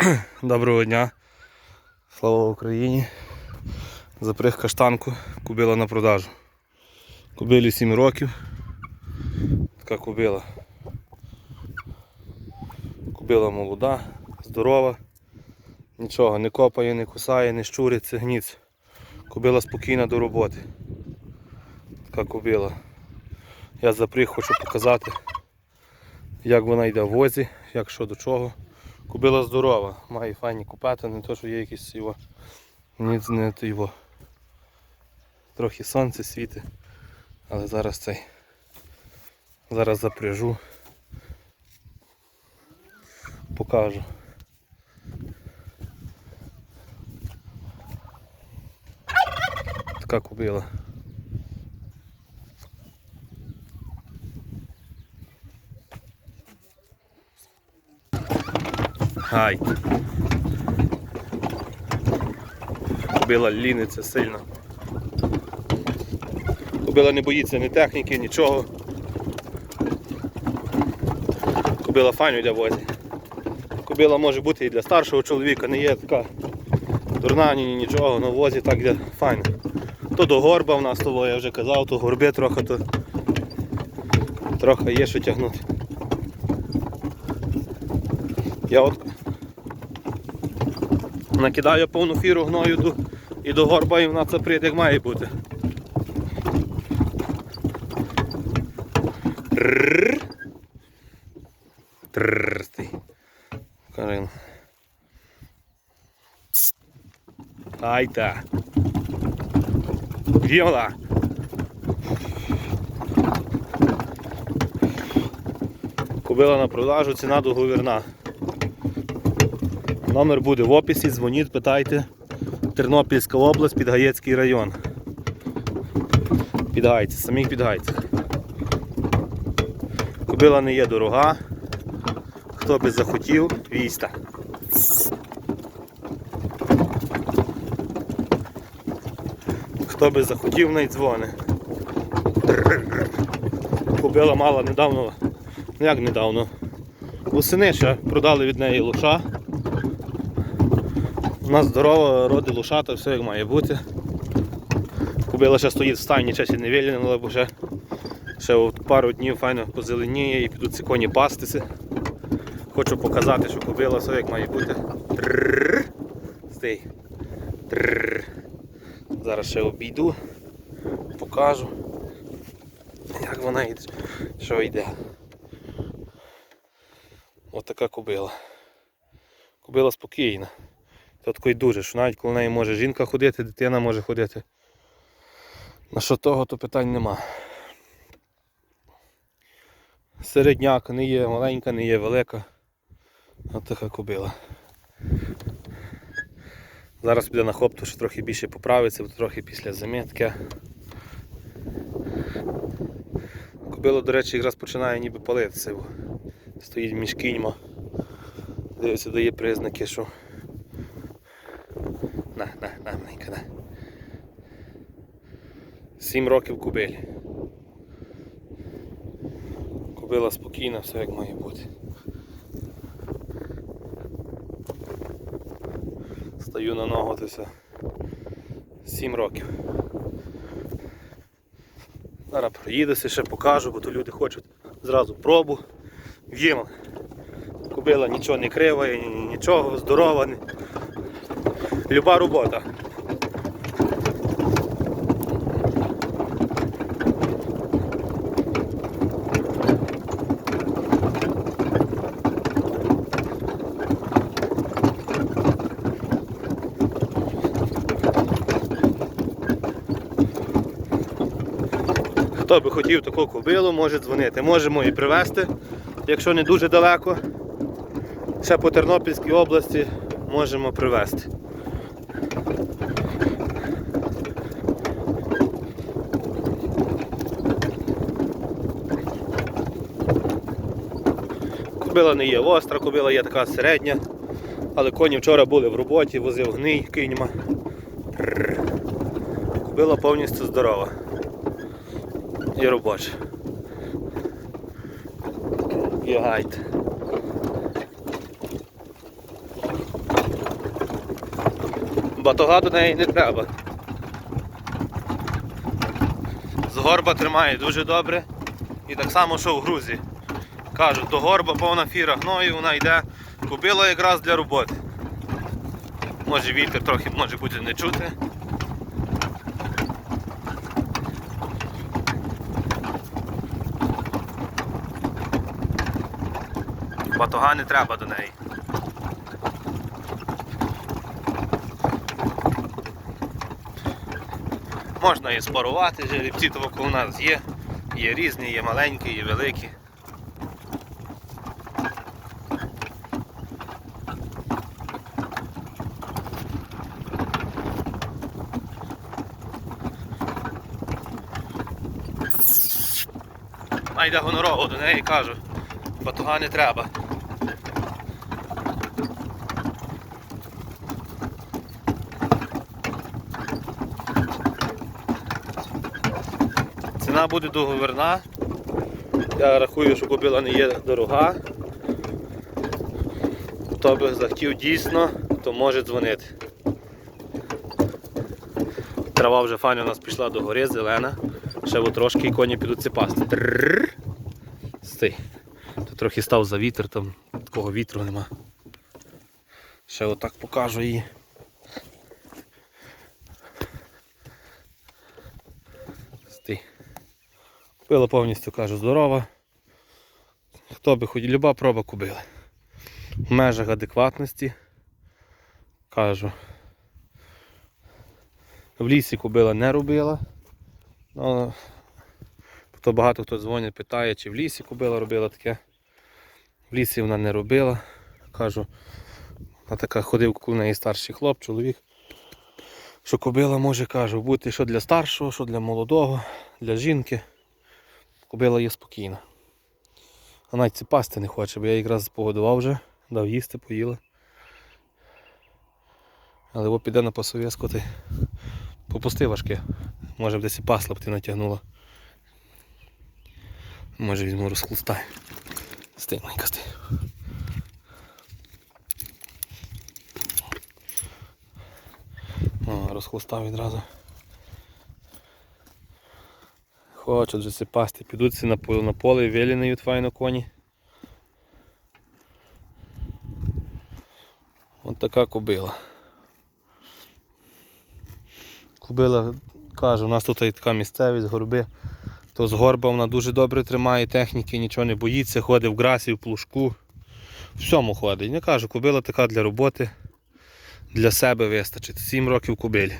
Доброго дня. Слава Україні. Запряг каштанку, кубила на продажу. Кубилі 7 років. Така кубила. Кубила молода, здорова. Нічого не копає, не кусає, не щуриться, гніць. Кубила спокійна до роботи. Така кубила. Я запріг хочу показати, як вона йде в возі, як що до чого. Кубила здорова, має файні купати, не то, що є якісь його. Ні, не то його. Трохи сонце світить. Але зараз цей. Зараз запряжу. Покажу. Така кубила. Гай. Кобила ліниться сильно. Кобила не боїться ні техніки, нічого. Кобила файно йде возі. Кобила може бути і для старшого чоловіка, не є така дурна, ні, ні нічого, на возі так йде файно. То до горба в нас того, я вже казав, то горби трохи, то трохи є що тягнути. Я от накидаю повну фіру гною і до горба і вона це прийде як має бути. Трррр. Трррр ти. Карин. Ай та. Віола. Купила на продажу, ціна договірна. Номер буде в описі, дзвоніть, питайте. Тернопільська область, Підгаєцький район. Підгайці, самих підгайцях. Кобила не є дорога. Хто би захотів, війста. Хто би захотів, най дзвони. Кобила мала недавно, ну як недавно, восени ще продали від неї лоша. У нас здорова, роди лошата, все як має бути. Кубила ще стоїть в стайні, часі не вільнила, бо ще, ще от пару днів файно позеленіє і підуть ці коні пастися. Хочу показати, що кубила все як має бути. Трррр. Стій. Трррр. Зараз ще обійду, покажу, як вона йде, що йде. Ось така кубила. Кубила спокійна. То такий дуже, що навіть коли неї може жінка ходити, дитина може ходити. На що того, то питань нема. Середняк не є маленька, не є велика. Ось така кобила. Зараз піде на хопту, що трохи більше поправиться, бо трохи після зими таке. Кобила, до речі, якраз починає ніби палитися, стоїть між кіньма. Дивиться, дає признаки, що на, на, на, маленька, на. Сім років кубилі. Кубила спокійна, все як має бути. Стою на ногу, то все. Сім років. Зараз проїдуся, ще покажу, бо то люди хочуть зразу пробу. В'їм. Кубила нічого не криває, ні- ні- нічого, здорова. Люба робота. Хто би хотів таку кобилу, може дзвонити. Можемо і привезти, якщо не дуже далеко. Ще по Тернопільській області можемо привезти. Кобила не є остра, кобила є така середня. Але коні вчора були в роботі, возив гний кіньма. Кобила повністю здорова. І робоча. І гайд. Батога до неї не треба. З горба тримає дуже добре. І так само, що в грузі. Кажуть, до горба повна фіра гною, вона йде. Купила якраз для роботи. Може вітер трохи може бути не чути. Батога не треба до неї. Можна і спарувати, жеребці того у нас є. Є різні, є маленькі, є великі. Найде гонорогу до неї кажу, батога не треба. Ціна буде договірна. Я рахую, що кобила не є дорога. Хто би захотів дійсно, то може дзвонити. Трава вже файно у нас пішла до гори, зелена. Ще трошки і коні підуть цепасти. Стій. Тут трохи став за вітер, там такого вітру нема. Ще отак покажу її. Стій. Купила повністю кажу здорова. Хто би хоч люба проба купила. В межах адекватності. Кажу. В лісі кобила не робила. Ну, то багато хто дзвонить, питає, чи в лісі кобила робила таке. В лісі вона не робила. Кажу, вона така ходив, коли в неї старший хлоп, чоловік. Що кобила може, кажу, бути що для старшого, що для молодого, для жінки. Кобила є спокійна. А навіть ці пасти не хоче, бо я якраз погодував вже, дав їсти, поїла. Але бо піде на пасов'язку, ти попусти важке. Може б десь і пасла б ти натягнула. Може візьму розхлустай. Стий, маленька, стий. О, розхлустав відразу. Хочуть вже пасти, підуть всі на поле, вилінають файно коні. От така кобила. Кобила, кажу, у нас тут і така місцевість, горби. То з горба вона дуже добре тримає техніки, нічого не боїться, ходить в грасі, в плужку. Всьому ходить. Не кажу, кобила така для роботи, для себе вистачить. 7 років кобилі.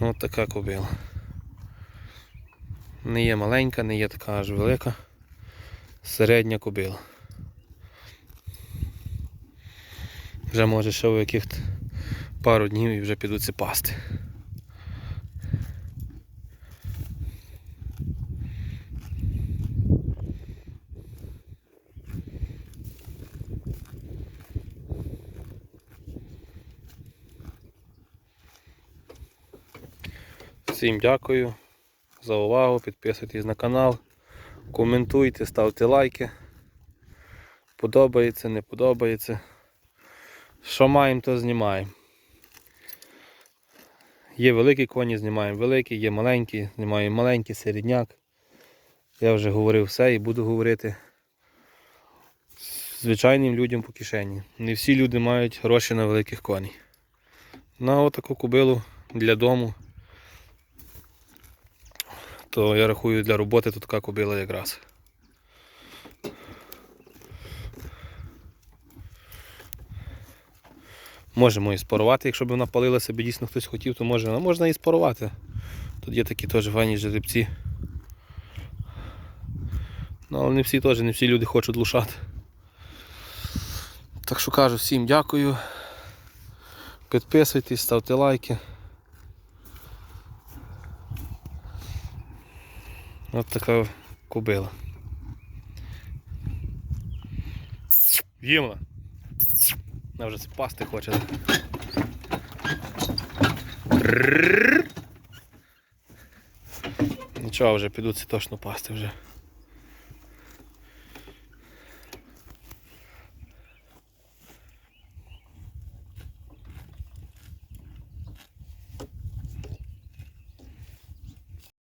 Ось така кобила. Не є маленька, не є така аж велика. Середня кобила. Вже може ще у яких пару днів і вже підуть ці пасти. Всім дякую за увагу, підписуйтесь на канал, коментуйте, ставте лайки. Подобається, не подобається. Що маємо, то знімаємо. Є великі коні, знімаємо великі, є маленькі, знімаємо маленький, середняк. Я вже говорив все і буду говорити звичайним людям по кишені. Не всі люди мають гроші на великих коней. На отаку кобилу для дому. То я рахую для роботи то така кобила якраз. Можемо і спарувати, якщо б вона палилася, б дійсно хтось хотів, то може, можна і спарувати. Тут є такі теж файні жеребці. Ну, але не всі теж, не всі люди хочуть лушати. Так що кажу всім дякую. Підписуйтесь, ставте лайки. Ось така кобила. Їмна. Вона вже пасти хоче. Нічого вже підуть ці точно пасти вже.